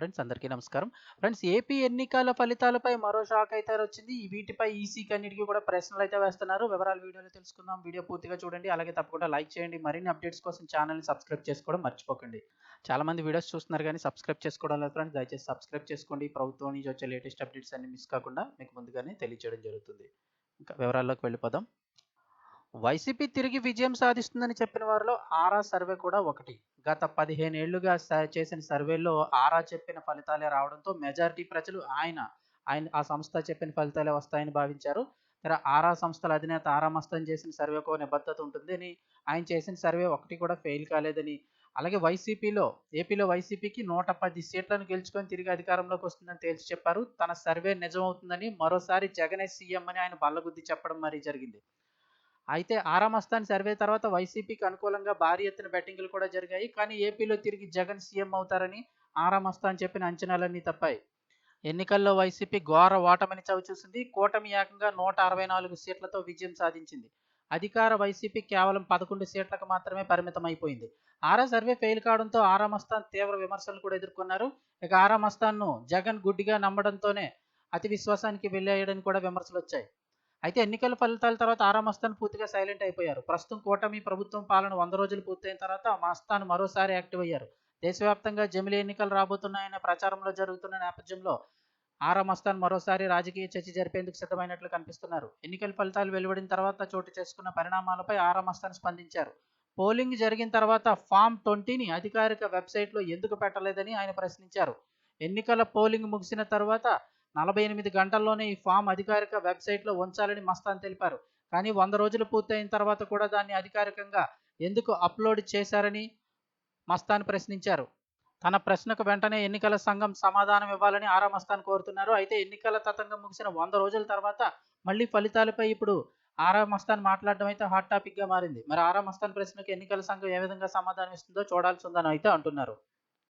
Friends అందరికీ నమస్కారం. Friends AP ఎన్నికల ఫలితాలపై మరో షాక్ అయితే వచ్చింది. వీటిపై ఈసీకి అన్నిటికీ కూడా ప్రశ్నలు అయితే వేస్తున్నారు. వివరాలు వీడియోలో తెలుసుకుందాం. వీడియో పూర్తిగా చూడండి. అలాగే తప్పకుండా లైక్ చేయండి. మరిన్ని అప్డేట్స్ కోసం ఛానల్ని సబ్స్క్రైబ్ చేసుకోవడం మర్చిపోకండి. చాలా మంది వీడియోస్ చూస్తున్నారు కానీ సబ్స్క్రైబ్ చేసుకోవడం లేదు ఫ్రెండ్స్. దయచేసి సబ్స్క్రైబ్ చేసుకోండి. ప్రభుత్వం నుంచి వచ్చే లేటెస్ట్ అప్డేట్స్ అన్ని మిస్ కాకుండా మీకు ముందుగానే తెలియజేయడం జరుగుతుంది. ఇంకా వివరాల్లోకి వెళ్ళిపోదాం. వైసీపీ తిరిగి విజయం సాధిస్తుందని చెప్పిన వారిలో ఆరా సర్వే కూడా ఒకటి. గత పదిహేను ఏళ్ళుగా చేసిన సర్వేలో ఆరా చెప్పిన ఫలితాలే రావడంతో మెజారిటీ ప్రజలు ఆయన ఆయన ఆ సంస్థ చెప్పిన ఫలితాలే వస్తాయని భావించారు. ఆరా సంస్థల అధినేత ఆరా మస్తాన్ చేసిన సర్వేకు నిబద్ధత ఉంటుంది అని ఆయన చేసిన సర్వే ఒకటి కూడా ఫెయిల్ కాలేదని. అలాగే వైసీపీలో ఏపీలో వైసీపీకి నూట పది సీట్లను గెలుచుకొని తిరిగి అధికారంలోకి వస్తుందని తేల్చి చెప్పారు. తన సర్వే నిజమవుతుందని మరోసారి జగనే సీఎం అని ఆయన బల్లగుద్ది చెప్పడం మరీ జరిగింది. అయితే ఆరామస్థాన్ సర్వే తర్వాత వైసీపీకి అనుకూలంగా భారీ ఎత్తున బెట్టింగ్లు కూడా జరిగాయి. కానీ ఏపీలో తిరిగి జగన్ సీఎం అవుతారని ఆరామస్థాన్ చెప్పిన అంచనాలన్నీ తప్పాయి. ఎన్నికల్లో వైసీపీ ఘోర ఓటమిని చవిచూసింది కూటమి ఏకంగా నూట అరవై నాలుగు సీట్లతో విజయం సాధించింది. అధికార వైసీపీ కేవలం పదకొండు సీట్లకు మాత్రమే పరిమితం అయిపోయింది ఆరా సర్వే ఫెయిల్ కావడంతో ఆరామస్థాన్ తీవ్ర విమర్శలు కూడా ఎదుర్కొన్నారు. ఇక ఆరామస్థాన్ను జగన్ గుడ్డిగా నమ్మడంతోనే అతి విశ్వాసానికి వెళ్ళేయడని కూడా విమర్శలు వచ్చాయి. అయితే ఎన్నికల ఫలితాల తర్వాత ఆరా మస్తాన్ పూర్తిగా సైలెంట్ అయిపోయారు. ప్రస్తుతం కూటమి ప్రభుత్వం పాలన వంద రోజులు పూర్తయిన తర్వాత మస్తాన్ మరోసారి యాక్టివ్ అయ్యారు. దేశవ్యాప్తంగా జమిలీ ఎన్నికలు రాబోతున్నాయనే ప్రచారంలో జరుగుతున్న నేపథ్యంలో ఆరా మస్తాన్ మరోసారి రాజకీయ చర్చ జరిపేందుకు సిద్ధమైనట్లు కనిపిస్తున్నారు. ఎన్నికల ఫలితాలు వెలువడిన తర్వాత చోటు చేసుకున్న పరిణామాలపై ఆరా మస్తాన్ స్పందించారు. పోలింగ్ జరిగిన తర్వాత ఫామ్ ట్వంటీని అధికారిక వెబ్సైట్లో ఎందుకు పెట్టలేదని ఆయన ప్రశ్నించారు. ఎన్నికల పోలింగ్ ముగిసిన తర్వాత నలభై ఎనిమిది గంటల్లోనే ఈ ఫామ్ అధికారిక వెబ్సైట్లో ఉంచాలని మస్తాన్ తెలిపారు. కానీ వంద రోజులు పూర్తయిన తర్వాత కూడా దాన్ని అధికారికంగా ఎందుకు అప్లోడ్ చేశారని మస్తాన్ ప్రశ్నించారు. తన ప్రశ్నకు వెంటనే ఎన్నికల సంఘం సమాధానం ఇవ్వాలని ఆరా మస్తాన్ కోరుతున్నారు. అయితే ఎన్నికల తతంగం ముగిసిన వంద రోజుల తర్వాత మళ్ళీ ఫలితాలపై ఇప్పుడు ఆరా మస్తాన్ మాట్లాడడం అయితే హాట్ టాపిక్గా మారింది. మరి ఆరా మస్తాన్ ప్రశ్నకు ఎన్నికల సంఘం ఏ విధంగా సమాధానం ఇస్తుందో చూడాల్సి ఉందని అయితే అంటున్నారు.